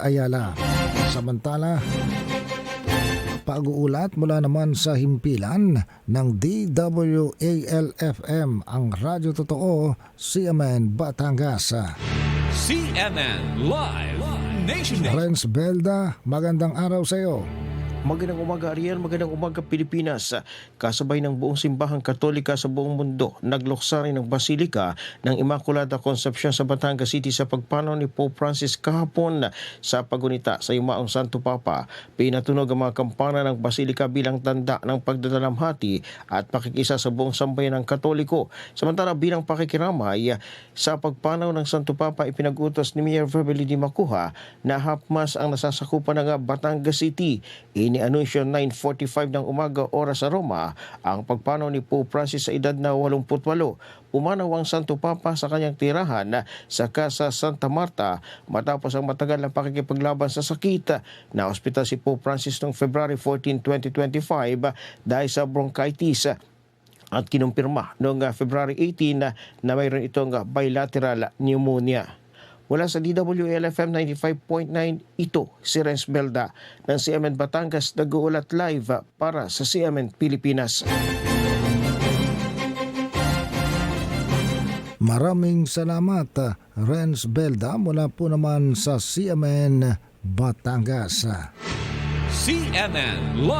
Ayala. Samantala, pag-uulat mula naman sa himpilan ng DWALFM ang Radyo Totoo, CMN Batangas. CNN Live Nation. Renz Belda, magandang araw sa iyo. Magandang umaga Ariel, magandang umaga Pilipinas. Kasabay ng buong simbahang katolika sa buong mundo, nagluksa rin ng Basilika ng Immaculada Concepcion sa Batangas City sa pagpanaw ni Pope Francis kahapon sa pagunita sa Yumaong Santo Papa. Pinatunog ang mga kampana ng Basilika bilang tanda ng pagdadalamhati at pakikisa sa buong sambayan ng Katoliko. Samantala bilang pakikiramay sa pagpanaw ng Santo Papa ipinag-utos ni Mayor Verbeli Di Makuha na hapmas ang nasasakupan ng Batangas City. Ini-anunsyo 9.45 ng umaga oras sa Roma ang pagpanaw ni Pope Francis sa edad na 88. Umanaw ang Santo Papa sa kanyang tirahan sa Casa Santa Marta matapos ang matagal na pakikipaglaban sa sakit. Na ospital si Pope Francis noong February 14, 2025 dahil sa bronchitis at kinumpirma noong uh, February 18 na, mayroon itong bilateral pneumonia. Mula sa DWLFM 95.9, ito si Renz Belda ng CMN Batangas nag-uulat live para sa CMN Pilipinas. Maraming salamat, Renz Belda, mula po naman sa CMN Batangas. CNN Live.